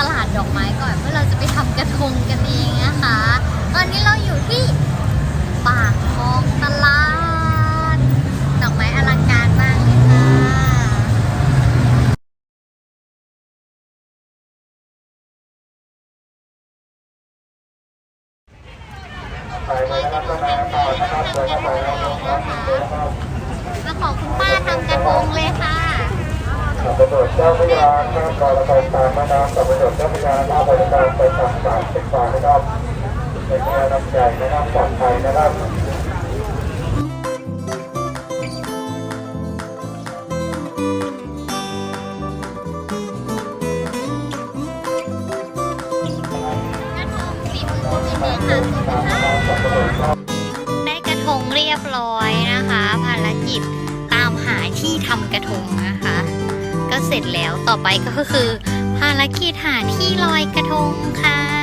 ตลาดดอกไม้ก่อนเพื่อเราจะไปทำกระทงกันเองนะคะ ตอนนี้เราอยู่ที่ปากคลองตลาด ดอกไม้อลังการมากเลยค่ะมาขอคุณป้าทำกระทงเลยค่ะ กับตำรวจเจ้าพระยาข้ามรอระบายตามแม่น้ำกับตำรวจเจ้าพระยาข้าบริการไปทางสามสิบบาทนะครับเป็นงานน้ำใหญ่นะครับปลอดภัยนะครับกระทงฝีมือคุณเองค่ะได้กระทงเรียบร้อยนะคะ ภารกิจตามหาที่ทำกระทงนะคะ ก็เสร็จแล้วต่อไปก็คือ ภารกิจหาที่ลอยกระทงค่ะ